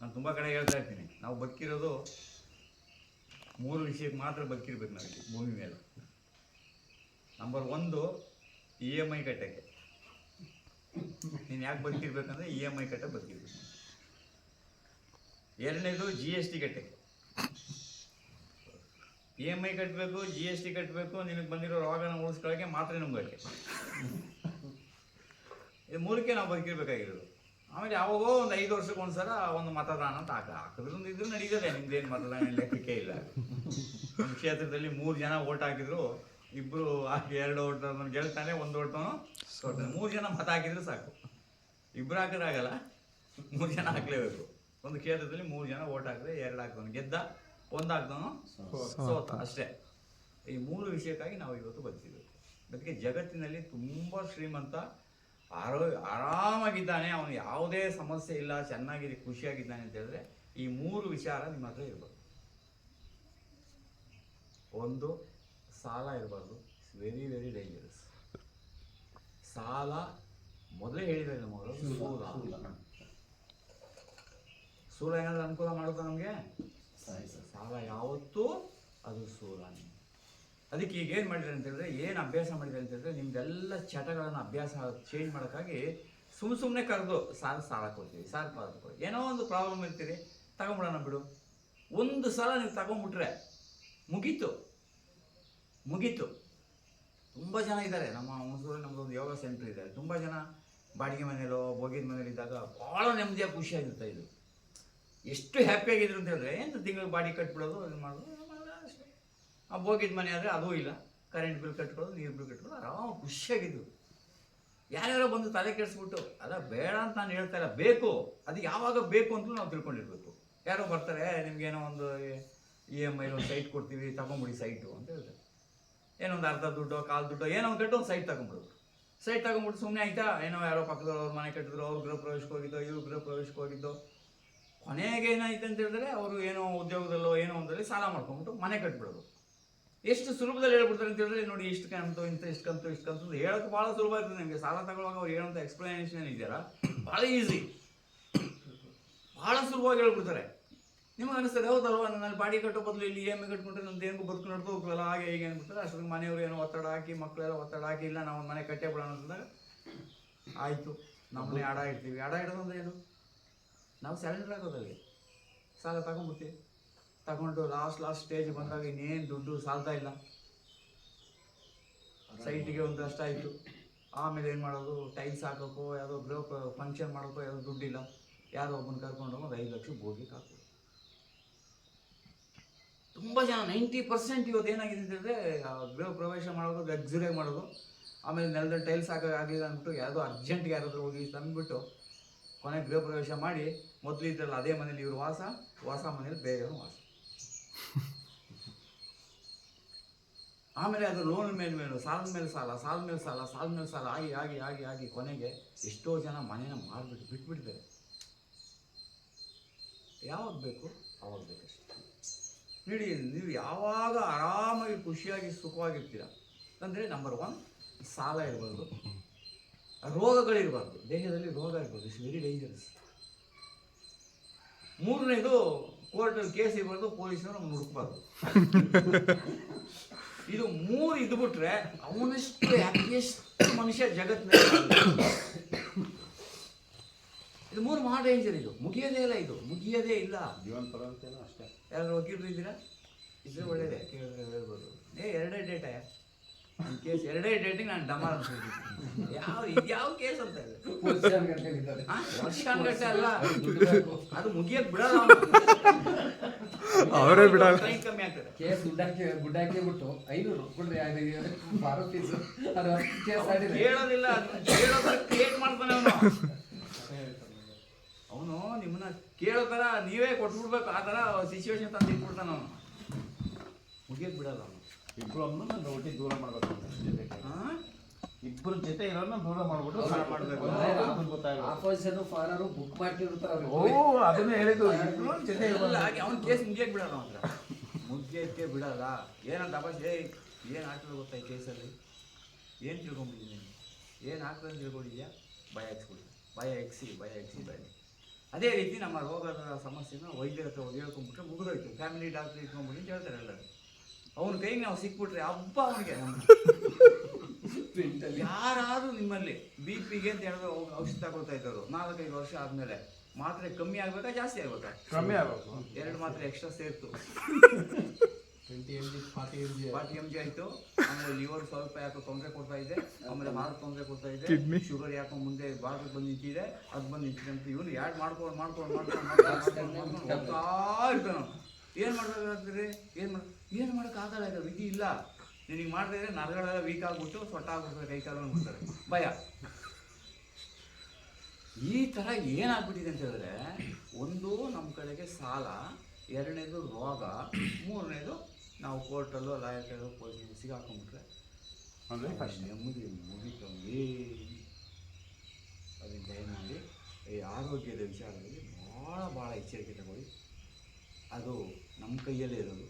ನಾನು ತುಂಬ ಕಡೆ ಹೇಳ್ತಾ ಇರ್ತೀನಿ. ನಾವು ಬದುಕಿರೋದು ಮೂರು ವಿಷಯಕ್ಕೆ ಮಾತ್ರ ಬದುಕಿರ್ಬೇಕು ನನಗೆ ಭೂಮಿ ಮೇಲೆ. ನಂಬರ್ ಒಂದು ಇ ಎಂ ಐ ಕಟ್ಟಕ್ಕೆ. ನೀನು ಯಾಕೆ ಬದುಕಿರ್ಬೇಕಂದ್ರೆ ಇ ಎಂ ಐ ಕಟ್ಟ ಬದುಕಿರ್ಬೇಕು. ಎರಡನೇದು ಜಿ ಎಸ್ ಟಿ ಕಟ್ಟಕ್ಕೆ. ಇ ಎಂ ಐ ಕಟ್ಟಬೇಕು ಜಿ ಎಸ್ ಟಿ ಕಟ್ಟಬೇಕು ನಿನಗೆ ಬಂದಿರೋ ರೋಗನ ಉಳಿಸ್ಕೊಳ್ಳೋಕ್ಕೆ ಮಾತ್ರ ನಿಮ್ಗೆ ಇದು ಮೂರಕ್ಕೆ ನಾವು ಬದುಕಿರ್ಬೇಕಾಗಿರೋದು. ಆಮೇಲೆ ಯಾವಾಗೋ ಒಂದು ಐದು ವರ್ಷಕ್ಕೆ ಒಂದ್ಸಲ ಒಂದು ಮತದಾನ ಅಂತ ಹಾಕ ಹಾಕಿದ್ರಿಂದ ಇದ್ರು ನಡೀತದೆ ನಿಮ್ದೇನು ಮತದಾನ ಏನ್ ಲೆಕ್ಕಕ್ಕೆ ಇಲ್ಲ. ನಮ್ಮ ಕ್ಷೇತ್ರದಲ್ಲಿ ಮೂರು ಜನ ಓಟ್ ಹಾಕಿದ್ರು ಇಬ್ರು ಹಾಕಿ ಎರಡು ಓಟ್ ಗೆಲ್ತಾನೆ ಒಂದು ಓಟನು ಸೋತಾನೆ ಮೂರು ಜನ ಮತ ಹಾಕಿದ್ರು ಸಾಕು. ಇಬ್ರು ಹಾಕಿದ್ರೆ ಆಗಲ್ಲ. ಮೂರು ಜನ ಹಾಕ್ಲೇಬೇಕು. ಒಂದು ಕ್ಷೇತ್ರದಲ್ಲಿ ಮೂರು ಜನ ಓಟ್ ಹಾಕಿದ್ರೆ ಎರಡು ಹಾಕ್ತಾನೆ. ಗೆದ್ದ ಒಂದು ಹಾಕ್ತಾನು ಸೋತ. ಅಷ್ಟೇ. ಈ ಮೂರು ವಿಷಯಕ್ಕಾಗಿ ನಾವು ಇವತ್ತು ಬದುಕಿದ್ದೇವೆ ಅದಕ್ಕೆ ಜಗತ್ತಿನಲ್ಲಿ ತುಂಬ ಶ್ರೀಮಂತ ಆರೋ ಆರಾಮಾಗಿದ್ದಾನೆ ಅವನು ಯಾವುದೇ ಸಮಸ್ಯೆ ಇಲ್ಲ ಚೆನ್ನಾಗಿದೆ ಖುಷಿಯಾಗಿದ್ದಾನೆ ಅಂತ ಹೇಳಿದ್ರೆ ಈ ಮೂರು ವಿಚಾರ ನಿಮ್ಮ ಹತ್ರ ಇರಬಾರ್ದು ಒಂದು ಸಾಲ ಇರಬಾರ್ದು. ವೆರಿ ವೆರಿ ಡೇಂಜರಸ್ ಸಾಲ ಮೊದಲೇ ಹೇಳಿದ್ದಾರೆ ನಮ್ಮವರು ಸೂಲ. ಸೂಲ ಏನಾದ್ರು ಅನುಕೂಲ ಮಾಡುತ್ತಾ ನಮಗೆ? ಸಾಲ ಯಾವತ್ತೂ ಅದು ಸೂಲ. ಅದಕ್ಕೆ ಈಗ ಏನು ಮಾಡಿದ್ರೆ ಅಂತ ಹೇಳಿದ್ರೆ, ಏನು ಅಭ್ಯಾಸ ಮಾಡಿದ್ರೆ ಅಂತ ಹೇಳಿದ್ರೆ, ನಿಮ್ದೆಲ್ಲ ಚಟಗಳನ್ನು ಅಭ್ಯಾಸ ಚೇಂಜ್ ಮಾಡೋಕ್ಕಾಗಿ ಸುಮ್ಮ ಸುಮ್ಮನೆ ಕರೆದು ಸಾಲ ಸಾಲ ಕೊಡ್ತೀವಿ ಸಾಲ ಕೊಡ್ತೀವಿ ಏನೋ ಒಂದು ಪ್ರಾಬ್ಲಮ್ ಇರ್ತೀರಿ, ತಗೊಂಬಿಡೋಣ ಬಿಡು. ಒಂದು ಸಲ ನೀವು ತಗೊಂಬಿಟ್ರೆ ಮುಗೀತು. ಮುಗೀತು. ತುಂಬ ಜನ ಇದ್ದಾರೆ. ನಮ್ಮ ಹುಣಸೂರಲ್ಲಿ ನಮ್ಮದು ಒಂದು ಯೋಗ ಸೆಂಟ್ರ್ ಇದೆ. ತುಂಬ ಜನ ಬಾಡಿಗೆ ಮನೇಲೋ ಬೋಗಿದ ಮನೇಲಿ ಇದ್ದಾಗ ಭಾಳ ನೆಮ್ಮದಿಯಾಗಿ ಖುಷಿಯಾಗಿರುತ್ತೆ ಇದು. ಎಷ್ಟು ಹ್ಯಾಪಿಯಾಗಿದ್ರು ಅಂತ ಹೇಳಿದ್ರೆ, ಏನು ತಿಂಗಳು ಬಾಡಿ ಕಟ್ಬಿಡೋದು, ಇದು ಮಾಡೋದು ಆ ಬೋಗಿದ ಮನೆ ಆದರೆ ಅದೂ ಇಲ್ಲ. ಕರೆಂಟ್ ಬಿಲ್ ಕಟ್ಕೊಳ್ಳೋದು, ನೀರು ಬಿಲ್ ಕಟ್ಕೊಳ್ಳೋದು, ಆರಾಮ ಖುಷಿಯಾಗಿದ್ದು ಯಾರ್ಯಾರೋ ಬಂದು ತಲೆ ಕೆಡಿಸ್ಬಿಟ್ಟು, ಅಲ್ಲ ಬೇಡ ಅಂತ ನಾನು ಹೇಳ್ತಾ ಇಲ್ಲ, ಬೇಕು. ಅದು ಯಾವಾಗ ಬೇಕು ಅಂತಲೂ ನಾವು ತಿಳ್ಕೊಂಡಿರ್ಬೇಕು. ಯಾರೋ ಬರ್ತಾರೆ ನಿಮ್ಗೇನೋ ಒಂದು ಇ ಎಂ ಐ ಒಂದು ಸೈಟ್ ಕೊಡ್ತೀವಿ, ತಗೊಂಬಿಡಿ ಸೈಟು ಅಂತ ಹೇಳ್ತಾರೆ. ಏನೊಂದು ಅರ್ಧ ದುಡ್ಡು, ಕಾಲು ದುಡ್ಡು, ಏನೋ ಒಂದು ಕಟ್ಟು ಒಂದು ಸೈಟ್ ತಗೊಂಬಿಡೋದು ಸೈಟ್ ತಗೊಂಬಿಟ್ಟು ಸುಮ್ಮನೆ ಆಯ್ತಾ? ಏನೋ ಯಾರೋ ಪಕ್ಕದವ್ರು ಅವ್ರ ಮನೆ ಕಟ್ಟಿದ್ರು, ಅವ್ರ ಗೃಹ ಪ್ರವೇಶಕ್ಕೆ ಹೋಗಿದ್ದೋ, ಇವ್ರು ಗೃಹ ಪ್ರವೇಶಕ್ಕೆ ಹೋಗಿದ್ದೋ. ಕೊನೆಗೆ ಏನಾಯ್ತು ಅಂತ ಹೇಳಿದ್ರೆ, ಅವರು ಏನೋ ಉದ್ಯೋಗದಲ್ಲೋ, ಏನೋ ಒಂದರಲ್ಲಿ ಸಾಲ ಮಾಡ್ಕೊಂಬಿಟ್ಟು ಮನೆ ಕಟ್ಬಿಡೋದು. ಎಷ್ಟು ಸುಲಭದಲ್ಲಿ ಹೇಳ್ಬಿಡ್ತಾರೆ ಅಂತ ಹೇಳಿದ್ರೆ, ನೋಡಿ ಇಷ್ಟು ಕಂತು ಇಂಥ ಇಷ್ಟು ಕಂತು ಇಷ್ಟು ಕಂತು ಹೇಳೋಕೆ ಭಾಳ ಸುಲಭ ಇರ್ತದೆ ನಿಮಗೆ ಸಾಲ ತಗೊಳ್ಳುವಾಗ ಅವ್ರು ಹೇಳೋಂಥ ಎಕ್ಸ್ಪ್ಲನೇಷನ್ ಇದೆಯಲ್ಲ, ಭಾಳ ಈಸಿ ಭಾಳ ಸುಲಭವಾಗಿ ಹೇಳ್ಬಿಡ್ತಾರೆ. ನಿಮಗೆ ಅನಿಸ್ತದೆ, ಹೌದಲ್ವ ನಾನು ಬಾಡಿ ಕಟ್ಟೋ ಬದಲು ಇಲ್ಲಿ ಇ ಎಂ ಐ ಕಟ್ಕೊಂಡ್ರೆ ನಂದು ಏನು ಬದುಕು ನಡ್ದು ಹೋಗ್ತಲ್ಲ ಹಾಗೆ ಹೀಗೆ ಅನ್ಬಿಡ್ತಾರೆ ಅಷ್ಟೊಂದು ಮನೆಯವರು ಏನೋ ಒತ್ತಡ ಹಾಕಿ, ಮಕ್ಕಳೆಲ್ಲ ಒತ್ತಡ ಹಾಕಿ, ಇಲ್ಲ ನಾವು ಮನೆ ಕಟ್ಟೇ ಬಿಡೋಣ ಅಂತಂದಾಗ ಆಯಿತು, ನಮ್ಮನೆ ಅಡ ಇಡ್ತೀವಿ. ಅಡ ಇಡೋದು ಅಂದ್ರೆ ಏನು? ನಾವು ಸರೆಂಡರ್ ಹಾಕೋದಲ್ಲಿ ಸಾಲ ತಗೊಂಡ್ಬಿಡ್ತೀವಿ. ತಗೊಂಡು ಲಾಸ್ಟ್ ಲಾಸ್ಟ್ ಸ್ಟೇಜ್ ಬಂದಾಗ ಇನ್ನೇನು ದುಡ್ಡು ಸಾಲ್ತಾ ಇಲ್ಲ. ಸೈಟಿಗೆ ಒಂದು ಅಷ್ಟಾಯಿತು ಆಮೇಲೆ ಏನು ಮಾಡೋದು? ಟೈಲ್ಸ್ ಹಾಕೋಕ್ಕೋ, ಯಾವುದೋ ಗೃಹ ಫಂಕ್ಷನ್ ಮಾಡೋಕ್ಕೋ ಯಾವುದೋ ದುಡ್ಡಿಲ್ಲ. ಯಾರೋ ಒಬ್ಬನ ಕರ್ಕೊಂಡು ಒಂದು ಐದು ಲಕ್ಷ ಬೋಗಿಗೆ ಹಾಕು ತುಂಬ ಜನ, ನೈಂಟಿ ಪರ್ಸೆಂಟ್ ಇವತ್ತು ಏನಾಗಿದೆ ಅಂತ ಹೇಳಿದ್ರೆ, ಆ ಗೃಹ ಪ್ರವೇಶ ಮಾಡೋದು ಲಕ್ಸುರಿಯಾಗಿ ಮಾಡೋದು. ಆಮೇಲೆ ನೆಲದಲ್ಲಿ ಟೈಲ್ಸ್ ಹಾಕೋ ಆಗಲಿಲ್ಲ ಅಂದ್ಬಿಟ್ಟು ಯಾವುದೋ ಅರ್ಜೆಂಟ್ಗೆ ಯಾರಾದರೂ ಹೋಗಿ ತಂದುಬಿಟ್ಟು ಕೊನೆಗೆ ಗೃಹ ಪ್ರವೇಶ ಮಾಡಿ, ಮೊದಲು ಇದ್ರಲ್ಲ ಅದೇ ಮನೇಲಿ ಇವರು ವಾಸ ವಾಸ ಮನೇಲಿ ಬೇರೆ ವಾಸ. ಆಮೇಲೆ ಅದು ಲೋನ್ ಮೇಲೆ ಮೇಲೆ, ಸಾಲದ ಮೇಲೆ ಸಾಲ, ಸಾಲದ ಮೇಲೆ ಸಾಲ, ಸಾಲದ ಮೇಲೆ ಸಾಲ, ಆಗಿ ಆಗಿ ಆಗಿ ಆಗಿ ಕೊನೆಗೆ ಎಷ್ಟೋ ಜನ ಮನೇನ ಮಾರ್ಬಿಟ್ಟು ಬಿಟ್ಬಿಡ್ತಾರೆ. ಯಾವಾಗ ಬೇಕು, ಅವಾಗ ಬೇಕಷ್ಟೆ. ನೀಡಿ, ನೀವು ಯಾವಾಗ ಆರಾಮಾಗಿ ಖುಷಿಯಾಗಿ ಸುಖವಾಗಿರ್ತೀರ? ಅಂದರೆ ನಂಬರ್ ಒನ್ ಸಾಲ ಇರಬಾರ್ದು. ರೋಗಗಳಿರಬಾರ್ದು. ದೇಹದಲ್ಲಿ ರೋಗ ಇರ್ಬೋದು ಇಟ್ಸ್ ವೆರಿ ಡೇಂಜರಸ್ ಮೂರನೇದು ಕೋರ್ಟಲ್ಲಿ ಕೇಸ್ ಇರಬಾರ್ದು ಪೊಲೀಸರು ನಮ್ಗೆ ಇದು ಮೂರು ಇದು ಬಿಟ್ರೆ ಅವನಷ್ಟು ಎಷ್ಟು ಮನುಷ್ಯ ಜಗತ್ತಿನಲ್ಲಿ ಇದು ಮೂರು ಮಹಾ ಡೇಂಜರ್ ಇದು. ಮುಗಿಯೋದೇ ಇಲ್ಲ ಇದು. ಮುಗಿಯೋದೇ ಇಲ್ಲ. ಜೀವನ ಪರಂತೇನೋ ಅಷ್ಟೇ. ಯಾರು ವಕೀಲರು ಇದ್ದೀರಾ? ಇದ್ರೆ ಒಳ್ಳೇದೇ. ಕೇಳಿದ್ರೆ ಹೇಳ್ಬೋದು. ಏ ಎರಡೇ ಡೇಟಾ ಕೇಸ್ ಎರಡೇ ಡೇಟಿಗೆ ನಾನು ಡಮಾರ್ ಅಂತ ಯಾವ ಯಾವ ಕೇಸ್ ಅಂತ? ವರ್ಷಾನ್ಗಟ್ಟಲೆ ಅಲ್ಲ. ಅದು ಮುಗಿಯಕ್ ಬಿಡಲ್ಲ ಅವರೇ ಬಿಡಲ್ಲ. ಕಮ್ಮಿ ಆಗ್ತದೆ. ಕೇಸ್ ಗುಡ್ಡಕ್ಕೆ ಗುಡ್ಡಕ್ಕೆ ಬಿಟ್ಟು ಐನೂರು ಕೊಡ್ರಿ ಬಾರೋ ಫೀಸ್ ಅದು ಕೇಸ್ ಆಡಿದ್ರೆ ಕೇಳೋದಿಲ್ಲ. ಕೇಳೋದ್ರ ಕ್ರಿಯೇಟ್ ಮಾಡ್ತಾನೆ ಅವನು. ಅವನು ನಿಮ್ಮನ್ನ ಕೇಳೋ ಥರ ನೀವೇ ಕೊಟ್ಬಿಡ್ಬೇಕು. ಆ ಥರ ಸಿಚುವೇಶನ್ ತಂದು ಇಟ್ಬಿಡ್ತಾನೆ ಅವನು. ಮುಗಿಯಕ್ಕೆ ಬಿಡಲ್ಲ ಅವನು. ಇಬ್ರು ನನ್ನ ಒಟ್ಟಿಗೆ ದೂರ ಮಾಡಬೇಕು. ಹಾಂ? ಇಬ್ರು ಜೊತೆ ಇರೋನ್ನ ದೂರ ಮಾಡ್ಬಿಟ್ಟು ಮಾಡಬೇಕು. ಆಪೋಸಿಷನ್ ಫಾರರು ಬುಕ್ ಮಾಡ್ತಿರ್ತಾರೆ ಓ ಅದನ್ನೇ ಹೇಳಿದ್ದು. ಇಬ್ರು ಜೊತೆ ಇರೋನ್ನ ಅವನ ಕೇಸ್ ಮುಗಿಯಕ್ ಬಿಡಲ್ಲ ಅಂತ ಮುಗಿಯಕ್ಕೆ ಬಿಡಲ್ಲ. ಏನಂತ ಅಪ್ಪ ಏ ಏನು ಆಗ್ತದೆ ಗೊತ್ತಾ ಈ ಕೇಸಲ್ಲಿ? ಏನು ತಿಳ್ಕೊಂಬಿಟ್ಟಿದ್ದೀನಿ ಏನು ಆಗ್ತದೆ ಅಂತ ತಿಳ್ಕೊಂಡಿದ್ಯಾ ಭಯ ಹಚ್ಕೊಳ್ಳಿ ಭಯ ಎಕ್ಸಿ ಭಯ ಎಕ್ಸಿ ಭಯ ಅದೇ ರೀತಿ ನಮ್ಮ ರೋಗದ ಸಮಸ್ಯೆನ ವೈದ್ಯರ ಹತ್ರ ಹೇಳ್ಕೊಂಬಿಟ್ಟು ಹೇಳ್ಕೊಂಡ್ಬಿಟ್ರೆ ಮುಗಿದೋಯ್ತು. ಫ್ಯಾಮಿಲಿ ಡಾಕ್ಟರ್ ಇಟ್ಕೊಂಡ್ಬಿಡಿ ಅಂತ ಹೇಳ್ತಾರೆ ಎಲ್ಲರೂ. ಅವನ ಕೈಗೆ ನಾವು ಸಿಕ್ಬಿಟ್ರೆ ಹಬ್ಬ ಅವನಿಗೆ. ಯಾರಾದ್ರೂ ನಿಮ್ಮಲ್ಲಿ ಬಿ ಪಿಗೆ ಅಂತ ಹೇಳಿದ್ರೆ ಔಷಧಿ ತಗೊಳ್ತಾ ಇದ್ದವರು. ನಾಲ್ಕೈದು ವರ್ಷ ಆದ್ಮೇಲೆ ಮಾತ್ರೆ ಕಮ್ಮಿ ಆಗ್ಬೇಕಾ ಜಾಸ್ತಿ ಆಗ್ಬೇಕಾ? ಕಮ್ಮಿ ಆಗಬೇಕು. ಎರಡು ಮಾತ್ರೆ extra ಸೇರ್ತು. Twenty M G forty M G forty M G ಆಯ್ತು. ಆಮೇಲೆ ಲಿವರ್ ಸ್ವಲ್ಪ ಯಾಕೋ ತೊಂದರೆ ಕೊಡ್ತಾ ಇದೆ. ಆಮೇಲೆ ಹಾರ್ಟ್ ತೊಂದರೆ ಕೊಡ್ತಾ ಇದೆ. ಶುಗರ್ ಯಾಕೋ ಮುಂದೆ ಬಾರ್ಡರ್ ಬಂದು ನಿಂತಿದೆ. ಅದು ಬಂದು ನಿಂತಿದೆ ಅಂತ ಇವನು ಯಾಡ್ ಮಾಡ್ಕೊಂಡು ಮಾಡ್ಕೊಂಡು ಮಾಡ್ಕೊಂಡು ಮಾಡ್ಕೊಂಡು ಮಾಡ್ಕೊಂಡು ಏನು ಮಾಡ್ಬೇಕಾಗ್ತದೆ ಏನು ಮಾಡ ಏನು ಮಾಡೋಕ್ಕಾಗಲ್ಲ ಇದು ವಿಧಿ ಇಲ್ಲ. ನಿನಗೆ ಮಾಡಿದ್ರೆ ನರಗಳೆಲ್ಲ ವೀಕ್ ಆಗಿಬಿಟ್ಟು ಸೊಟ್ಟ ಆಗ್ಬಿಡ್ತಾರೆ ಕೈ ಕಾಲು ಅಂದ್ಬಿಡ್ತಾರೆ ಭಯ. ಈ ಥರ ಏನಾಗ್ಬಿಟ್ಟಿದೆ ಅಂತ ಹೇಳಿದ್ರೆ ಒಂದು ನಮ್ಮ ಕಡೆಗೆ ಸಾಲ ಎರಡನೇದು ರೋಗ ಮೂರನೇದು ನಾವು ಕೋರ್ಟಲ್ಲೋ ಲಾಯರ್ಟಲ್ಲೋ ಪೊಲೀಸ್ ಸಿಗಾಕೊಂಡ್ಬಿಟ್ರೆ ಅಂದರೆ ಫಸ್ಟ್ ನೆಮ್ಮದಿ ಮುಗಿತು ಅದನ್ನ ದಯಮಾಡಿ ಈ ಆರೋಗ್ಯದ ವಿಚಾರದಲ್ಲಿ ಭಾಳ ಭಾಳ ಎಚ್ಚರಿಕೆ ತಗೊಳ್ಳಿ. ಅದು ನಮ್ಮ ಕೈಯಲ್ಲೇ ಇರೋದು.